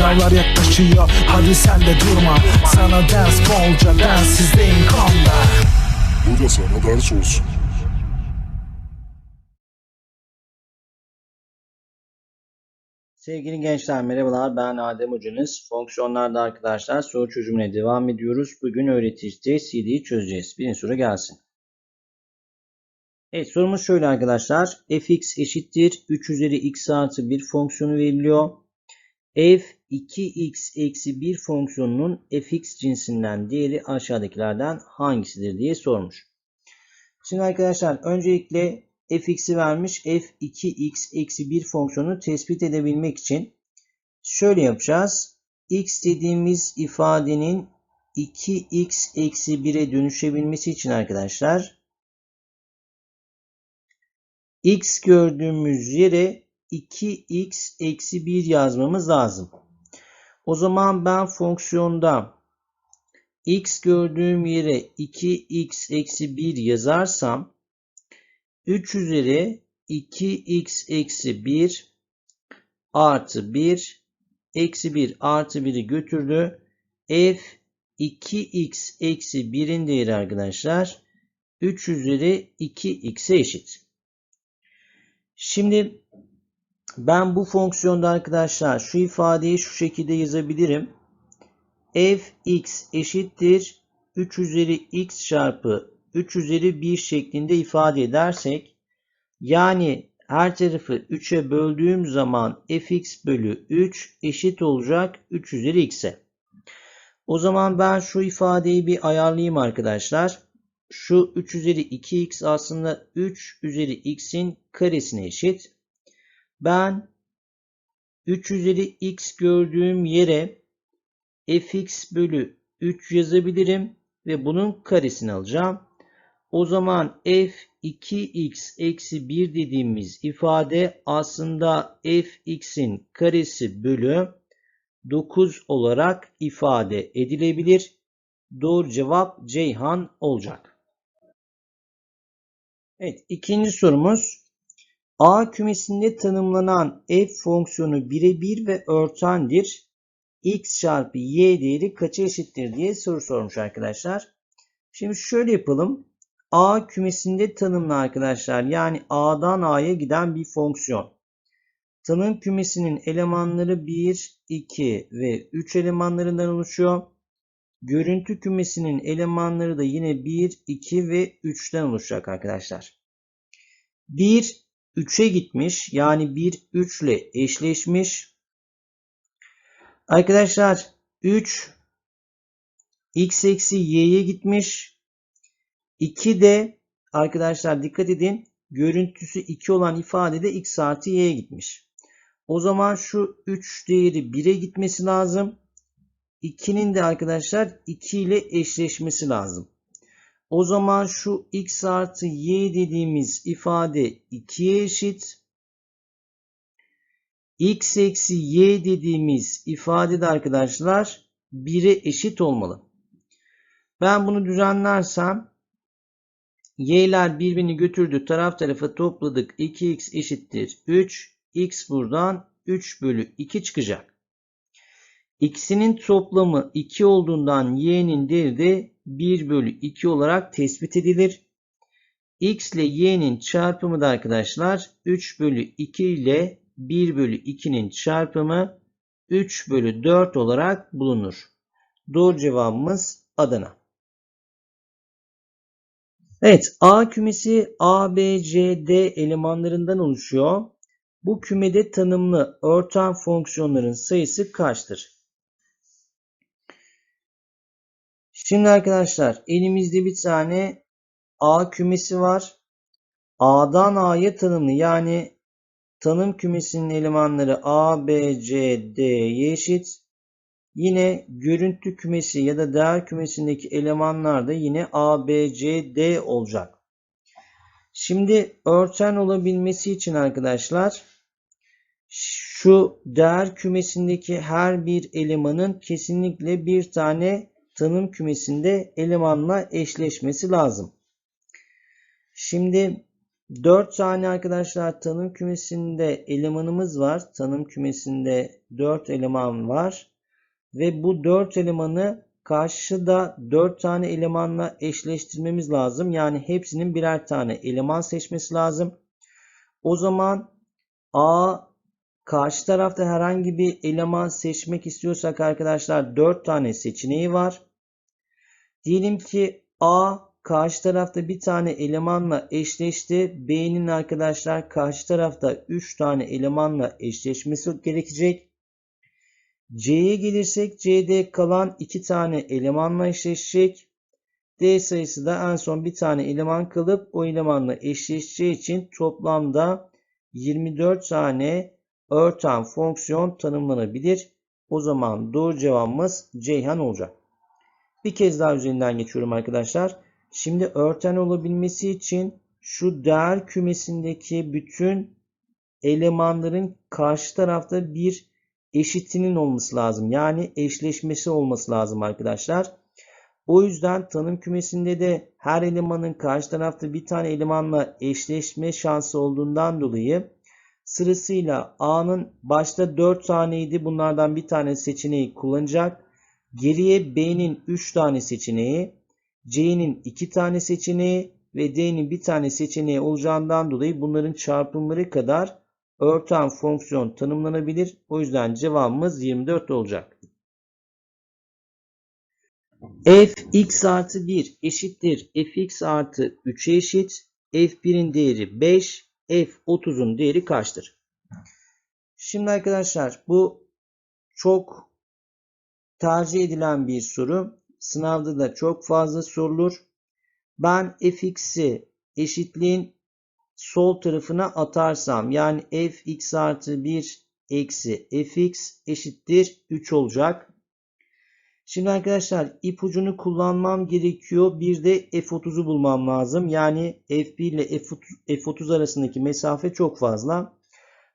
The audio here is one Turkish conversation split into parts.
Sınavlar yaklaşıyor hadi sen de durma Sana ders bolca densizdeyim konda Bu da sana ders olsun. Sevgili gençler merhabalar ben Adem Hocanız. Fonksiyonlarda arkadaşlar soru çözümüne devam ediyoruz. Bugün öğreteceğiz CD'yi çözeceğiz. Birinci soru gelsin. Evet sorumuz şöyle arkadaşlar. fx eşittir 3 üzeri x artı 1 fonksiyonu veriliyor. F 2x eksi 1 fonksiyonunun fx cinsinden diğeri aşağıdakilerden hangisidir diye sormuş. Şimdi arkadaşlar öncelikle fx'i vermiş f2x eksi 1 fonksiyonunu tespit edebilmek için şöyle yapacağız. x dediğimiz ifadenin 2x eksi 1'e dönüşebilmesi için arkadaşlar x gördüğümüz yere 2x eksi 1 yazmamız lazım. O zaman ben fonksiyonda x gördüğüm yere 2x eksi 1 yazarsam 3 üzeri 2x eksi 1 artı 1 eksi 1 artı 1'i götürdü. f 2x eksi 1'in değeri arkadaşlar 3 üzeri 2x'e eşit. Şimdi ben bu fonksiyonda arkadaşlar şu ifadeyi şu şekilde yazabilirim. fx eşittir 3 üzeri x çarpı 3 üzeri 1 şeklinde ifade edersek yani her tarafı 3'e böldüğüm zaman fx bölü 3 eşit olacak 3 üzeri x'e. O zaman ben şu ifadeyi bir ayarlayayım arkadaşlar. Şu 3 üzeri 2x aslında 3 üzeri x'in karesine eşit. Ben 3 üzeri x gördüğüm yere fx bölü 3 yazabilirim ve bunun karesini alacağım. O zaman f 2x eksi 1 dediğimiz ifade aslında fx'in karesi bölü 9 olarak ifade edilebilir. Doğru cevap Ceyhan olacak. Evet ikinci sorumuz. A kümesinde tanımlanan f fonksiyonu birebir ve örtendir. x çarpı y değeri kaça eşittir diye soru sormuş arkadaşlar. Şimdi şöyle yapalım. A kümesinde tanımlı arkadaşlar. Yani A'dan A'ya giden bir fonksiyon. Tanım kümesinin elemanları 1, 2 ve 3 elemanlarından oluşuyor. Görüntü kümesinin elemanları da yine 1, 2 ve 3'ten oluşacak arkadaşlar. 1, 3'e gitmiş. Yani 1, 3 ile eşleşmiş. Arkadaşlar 3, x eksi y'ye gitmiş. 2 de arkadaşlar dikkat edin görüntüsü 2 olan ifadede x artı y'ye gitmiş. O zaman şu 3 değeri 1'e gitmesi lazım. 2'nin de arkadaşlar 2 ile eşleşmesi lazım. O zaman şu x artı y dediğimiz ifade 2'ye eşit. x eksi y dediğimiz ifade de arkadaşlar 1'e eşit olmalı. Ben bunu düzenlersem y'ler birbirini götürdü. Taraf tarafa topladık. 2x eşittir 3. x buradan 3 bölü 2 çıkacak. x'inin toplamı 2 olduğundan y'nin değeri de 1 bölü 2 olarak tespit edilir. x ile y'nin çarpımı da arkadaşlar 3 bölü 2 ile 1 bölü 2'nin çarpımı 3 bölü 4 olarak bulunur. Doğru cevabımız Adana. Evet A kümesi A, B, C, D elemanlarından oluşuyor. Bu kümede tanımlı örten fonksiyonların sayısı kaçtır? Şimdi arkadaşlar elimizde bir tane A kümesi var. A'dan A'ya tanımlı yani tanım kümesinin elemanları A, B, C, D'ye eşit. Yine görüntü kümesi ya da değer kümesindeki elemanlar da yine A, B, C, D olacak. Şimdi örten olabilmesi için arkadaşlar şu değer kümesindeki her bir elemanın kesinlikle bir tane tanım kümesinde elemanla eşleşmesi lazım. Şimdi 4 tane arkadaşlar tanım kümesinde elemanımız var. Tanım kümesinde 4 eleman var. Ve bu 4 elemanı karşıda 4 tane elemanla eşleştirmemiz lazım. Yani hepsinin birer tane eleman seçmesi lazım. O zaman A karşı tarafta herhangi bir eleman seçmek istiyorsak arkadaşlar 4 tane seçeneği var. Diyelim ki A karşı tarafta bir tane elemanla eşleşti. B'nin arkadaşlar karşı tarafta 3 tane elemanla eşleşmesi gerekecek. C'ye gelirsek C'de kalan 2 tane elemanla eşleşecek. D sayısı da en son bir tane eleman kalıp o elemanla eşleşeceği için toplamda 24 tane örten fonksiyon tanımlanabilir. O zaman doğru cevabımız Ceyhan olacak. Bir kez daha üzerinden geçiyorum arkadaşlar. Şimdi örten olabilmesi için şu değer kümesindeki bütün elemanların karşı tarafta bir eşitinin olması lazım. Yani eşleşmesi olması lazım arkadaşlar. O yüzden tanım kümesinde de her elemanın karşı tarafta bir tane elemanla eşleşme şansı olduğundan dolayı sırasıyla A'nın başta 4 taneydi. Bunlardan bir tane seçeneği kullanacak. Geriye B'nin 3 tane seçeneği, C'nin 2 tane seçeneği ve D'nin bir tane seçeneği olacağından dolayı bunların çarpımları kadar örten fonksiyon tanımlanabilir. O yüzden cevabımız 24 olacak. f x artı 1 eşittir fx artı 3'e eşit. f1'in değeri 5, f30'un değeri kaçtır? Şimdi arkadaşlar bu çok tercih edilen bir soru. Sınavda da çok fazla sorulur. Ben fx'i eşitliğin sol tarafına atarsam yani fx artı 1 eksi fx eşittir 3 olacak. Şimdi arkadaşlar ipucunu kullanmam gerekiyor. Bir de f30'u bulmam lazım. Yani f1 ile f30 arasındaki mesafe çok fazla.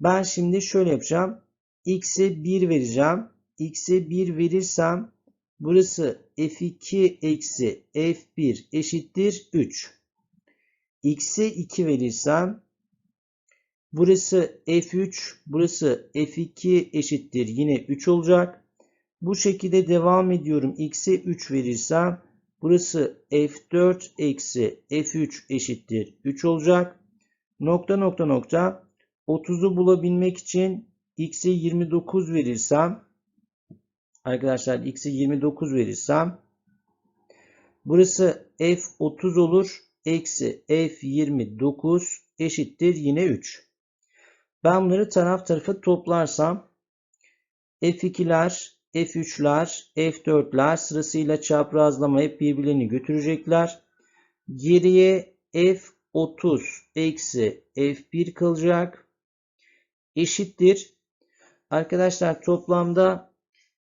Ben şimdi şöyle yapacağım. x'e 1 vereceğim. X'e 1 verirsem burası f2 eksi f1 eşittir 3. x'e 2 verirsem burası f3 burası f2 eşittir yine 3 olacak. Bu şekilde devam ediyorum. X'e 3 verirsem burası F4 eksi F3 eşittir 3 olacak. Nokta nokta nokta 30'u bulabilmek için X'e 29 verirsem arkadaşlar X'e 29 verirsem burası F30 olur. Eksi F29 eşittir yine 3. Ben bunları taraf tarafa toplarsam F2'ler F3'ler, F4'ler sırasıyla çaprazlamayıp birbirlerini götürecekler. Geriye F30 eksi F1 kalacak. Eşittir. Arkadaşlar toplamda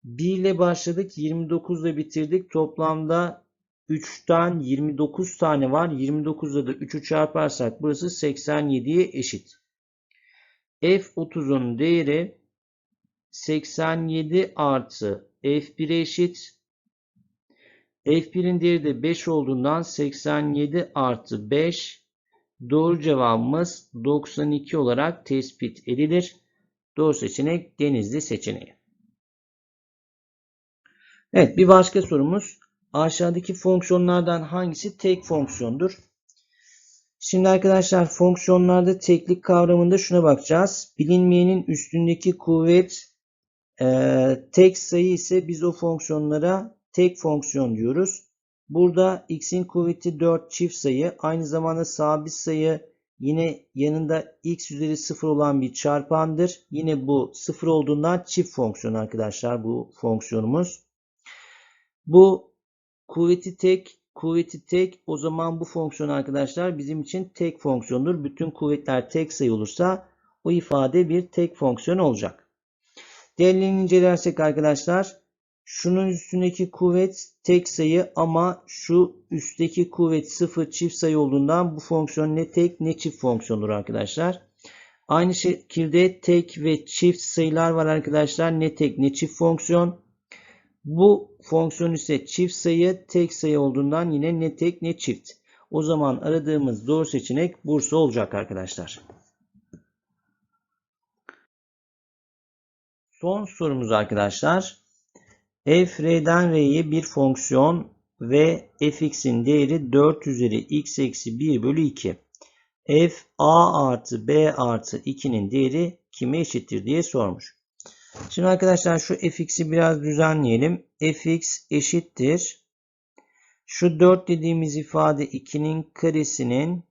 1 ile başladık. 29 ile bitirdik. Toplamda 3'ten 29 tane var. 29'da da 3'ü çarparsak burası 87'ye eşit. F30'un değeri 87 artı F1'e eşit. F1'in değeri de 5 olduğundan 87 artı 5 doğru cevabımız 92 olarak tespit edilir. Doğru seçenek Denizli seçeneği. Evet bir başka sorumuz. Aşağıdaki fonksiyonlardan hangisi tek fonksiyondur? Şimdi arkadaşlar fonksiyonlarda teklik kavramında şuna bakacağız. Bilinmeyenin üstündeki kuvvet ee, tek sayı ise biz o fonksiyonlara tek fonksiyon diyoruz. Burada x'in kuvveti 4 çift sayı. Aynı zamanda sabit sayı yine yanında x üzeri 0 olan bir çarpandır. Yine bu 0 olduğundan çift fonksiyon arkadaşlar bu fonksiyonumuz. Bu kuvveti tek, kuvveti tek. O zaman bu fonksiyon arkadaşlar bizim için tek fonksiyondur. Bütün kuvvetler tek sayı olursa o ifade bir tek fonksiyon olacak. Değerlerini incelersek arkadaşlar şunun üstündeki kuvvet tek sayı ama şu üstteki kuvvet sıfır çift sayı olduğundan bu fonksiyon ne tek ne çift fonksiyondur arkadaşlar. Aynı şekilde tek ve çift sayılar var arkadaşlar. Ne tek ne çift fonksiyon. Bu fonksiyon ise çift sayı tek sayı olduğundan yine ne tek ne çift. O zaman aradığımız doğru seçenek Bursa olacak arkadaşlar. Son sorumuz arkadaşlar. f r'den r'ye bir fonksiyon ve fx'in değeri 4 üzeri x eksi 1 bölü 2. f a artı b artı 2'nin değeri kime eşittir diye sormuş. Şimdi arkadaşlar şu fx'i biraz düzenleyelim. fx eşittir. Şu 4 dediğimiz ifade 2'nin karesinin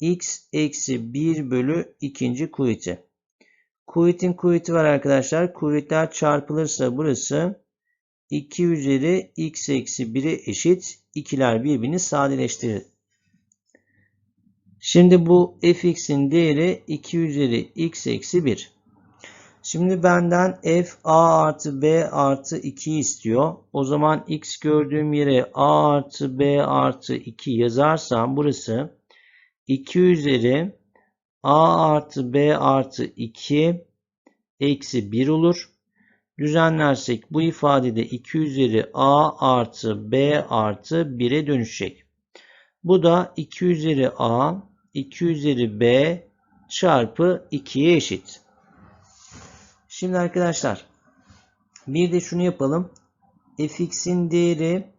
x eksi 1 bölü 2. kuvveti. Kuvvetin kuvveti var arkadaşlar. Kuvvetler çarpılırsa burası 2 üzeri x eksi 1'e eşit. İkiler birbirini sadeleştirir. Şimdi bu fx'in değeri 2 üzeri x eksi 1. Şimdi benden f a artı b artı 2 istiyor. O zaman x gördüğüm yere a artı b artı 2 yazarsam burası 2 üzeri a artı b artı 2 eksi 1 olur. Düzenlersek bu ifadede 2 üzeri a artı b artı 1'e dönüşecek. Bu da 2 üzeri a 2 üzeri b çarpı 2'ye eşit. Şimdi arkadaşlar bir de şunu yapalım. fx'in değeri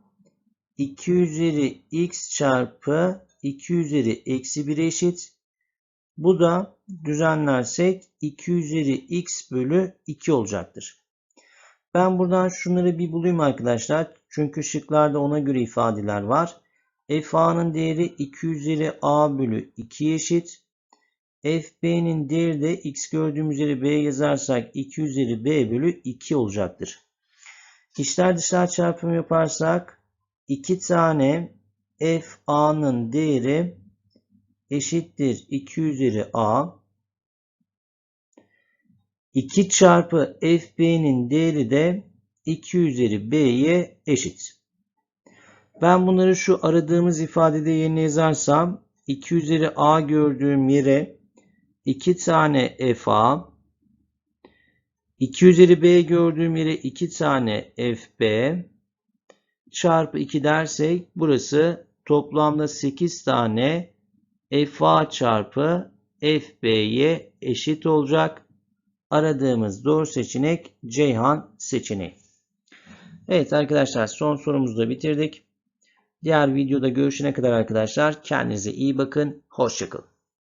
2 üzeri x çarpı 2 üzeri eksi 1'e eşit. Bu da düzenlersek 2 üzeri x bölü 2 olacaktır. Ben buradan şunları bir bulayım arkadaşlar. Çünkü şıklarda ona göre ifadeler var. f a'nın değeri 2 üzeri a bölü 2 eşit. Fb'nin değeri de x gördüğüm üzeri b yazarsak 2 üzeri b bölü 2 olacaktır. İçler dışlar çarpımı yaparsak 2 tane f a'nın değeri eşittir 2 üzeri a. 2 çarpı fb'nin değeri de 2 üzeri b'ye eşit. Ben bunları şu aradığımız ifadede yerine yazarsam 2 üzeri a gördüğüm yere 2 tane fa 2 üzeri b gördüğüm yere 2 tane fb çarpı 2 dersek burası toplamda 8 tane fa çarpı fb'ye eşit olacak. Aradığımız doğru seçenek Ceyhan seçeneği. Evet arkadaşlar son sorumuzu da bitirdik. Diğer videoda görüşene kadar arkadaşlar kendinize iyi bakın. Hoşçakalın.